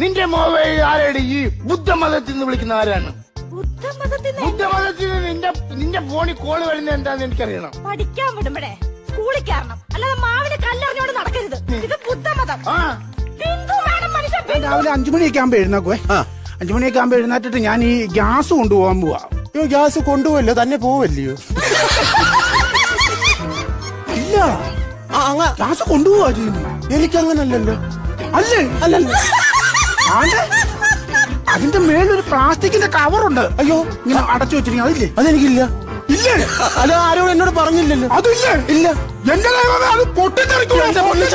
നിന്റെ മോവ ആരാടി ഈ ബുദ്ധമതത്തിൽ നിന്ന് വിളിക്കുന്ന ആരാണ്? ബുദ്ധമതത്തിൽ നിന്റെ നിന്റെ ഫോണിൽ കോൾ വരുന്നത് എന്താന്ന് എനിക്കറിയണം. പഠിക്കാൻ വിടുമ്പടേ സ്കൂളിൽ കയറണം. അല്ലാതെ മാവിന് കല്ലെറിഞ്ഞോണ്ട് നടക്കരുത്. ഇത് ബുദ്ധമതം. രാവിലെ അഞ്ചു മണിയൊക്കെ ആകുമ്പോ എഴുന്നേക്കുവേ. അഞ്ചു മണിയൊക്കെ ആകുമ്പോ എഴുന്നേറ്റിട്ട് ഞാൻ ഈ ഗ്യാസ് കൊണ്ടുപോകാൻ പോവാ. അയ്യോ ഗ്യാസ് കൊണ്ടുപോവല്ലോ? തന്നെ പോവല്ലയോ? ഇല്ല. ആ അങ്ങ ഗ്യാസ് കൊണ്ടുപോവാ എനിക്കങ്ങനല്ലല്ലോ. അല്ലേ? അല്ലല്ലോ. അതിന്റെ മേലൊരു പ്ലാസ്റ്റിക്കിന്റെ കവറുണ്ട്. അയ്യോ. ഇങ്ങനെ അടച്ചു വെച്ചിരിക്കും അതില്ലേ? അതെനിക്കില്ല. ഇല്ലേ? അത് ആരോട് എന്നോട് പറഞ്ഞില്ലല്ലോ. അതില്ലേ ഇല്ല. എന്റെ ദൈവമേ അത് പൊട്ടിത്തെറിക്കും എന്റെ പൊന്നു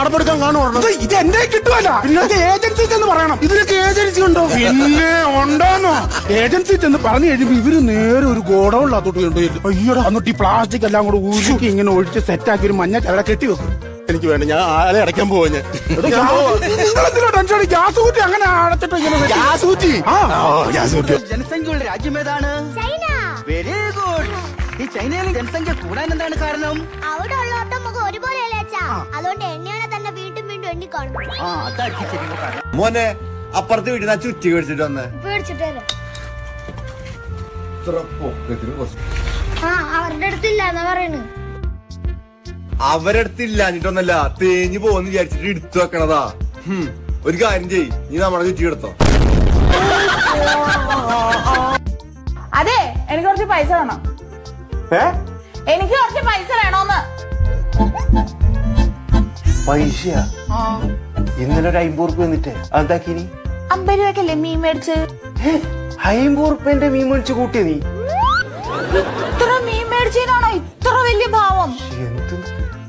അടപ്പെടുക്കാൻ കാണുവാണോ ഇത് എന്റെ കിട്ടുമല്ല ഇതിനൊക്കെ ഏജൻസി ചെന്ന് പറയണം. ഇതിനൊക്കെ ഏജൻസി ഉണ്ടോ? പിന്നെ ഉണ്ടോന്നോ? ഏജൻസി ചെന്ന് പറഞ്ഞു കഴിയുമ്പോ ഇവർ നേരെ ഒരു ഗോഡൌണിനകത്തോട്ട് കൊണ്ടുപോയി. അയ്യോ എന്നിട്ട് ഈ പ്ലാസ്റ്റിക് എല്ലാം കൂടെ ഊരുക്കി ഇങ്ങനെ ഒഴിച്ച് സെറ്റാക്കി ഒരു മഞ്ഞ കരട കെട്ടി വെക്കും. എനിക്ക് വേണ്ട. ഞാൻ ആളെ അടയ്ക്കാൻ പോവാ ഞാൻ. ടെൻഷൻ അടി? ഗ്യാസ് കൂട്ടി അങ്ങനെ അടച്ചിട്ട് ഇങ്ങനെ ഗ്യാസ് ഊറ്റി ആ. ഗ്യാസ് ജനസംഖ്യയുള്ള രാജ്യം ഏതാണ്? വെരി ഗുഡ് ഈ ചൈനയിലെ ജനസംഖ്യ കൂടാൻ എന്താണ് കാരണം? അവിടെ ഒരുപോലെയല്ലേ അച്ഛാ? അതുകൊണ്ട് എന്നെയാണ് തന്നെ വീണ്ടും വീണ്ടും എണ്ണിക്കാണും. ആ മോനെ അപ്പുറത്തെ വീട്ടിൽ നിന്ന് ചുറ്റി മേടിച്ചിട്ട് വന്ന്. പേടിച്ചിട്ടേരോ ഇത്ര പൊക്കത്തിന് കുറച്ച് ആ അവരുടെ അടുത്തില്ല എന്നാ പറയണ്. അവരടുത്തില്ല ഇല്ലാഞ്ഞിട്ടൊന്നല്ല തേഞ്ഞു പോകുന്ന വിചാരിച്ചിട്ട് എടുത്തു വെക്കണതാ. ഒരു കാര്യം ചെയ് നീ നമ്മളെ ചുറ്റി എടുത്തോ. അതെ എനിക്ക് കുറച്ച് പൈസ വേണം. എനിക്ക് കുറച്ച് പൈസ വേണോന്ന്. പൈസ ഇന്നലെ ഒരു അമ്പത് റുപ്യ വന്നിട്ട്. അതെന്താക്കിനി? അമ്പത് രൂപക്കല്ലേ മീൻ മേടിച്ച്? അമ്പത് റുപ്യന്റെ മീൻ മേടിച്ച് കൂട്ടിയ നീ? ഇത്ര മീൻ മേടിച്ചതിനാണോ ഇത്ര വലിയ ഭാവം? എന്ത്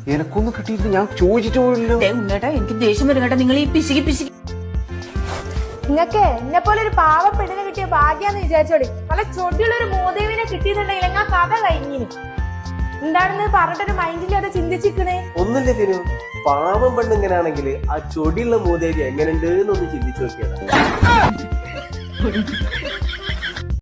എനക്കൊന്നും കിട്ടിയില്ല ഞാൻ ചോദിച്ചിട്ട് പോയില്ലോ ഉണ്ണേട്ടാ എനിക്ക് ദേഷ്യം വരും കേട്ടോ. നിങ്ങൾ ഈ പിശുക്കി പിശുക്കി നിങ്ങക്ക് എന്നെ പോലെ ഒരു പാവപ്പെട്ടിനെ പെണ്ണിനെ കിട്ടിയ ഭാഗ്യാന്ന് വിചാരിച്ചോടി നല്ല ചൊടിയുള്ള ഒരു മോദേവിനെ കിട്ടിയിട്ടുണ്ടെങ്കിൽ ആ കഥ കഴിഞ്ഞിന്. എന്താണെന്ന് പറഞ്ഞിട്ടൊരു മൈൻഡിൽ അത് ചിന്തിച്ചിക്കണേ ഒന്നുമില്ല തിരു? പാവം പെണ്ണിങ്ങനാണെങ്കിൽ ആ ചൊടിയുള്ള മൂദേവി എങ്ങനെയുണ്ട് എന്നൊന്ന് ചിന്തിച്ചു നോക്കിയതാ.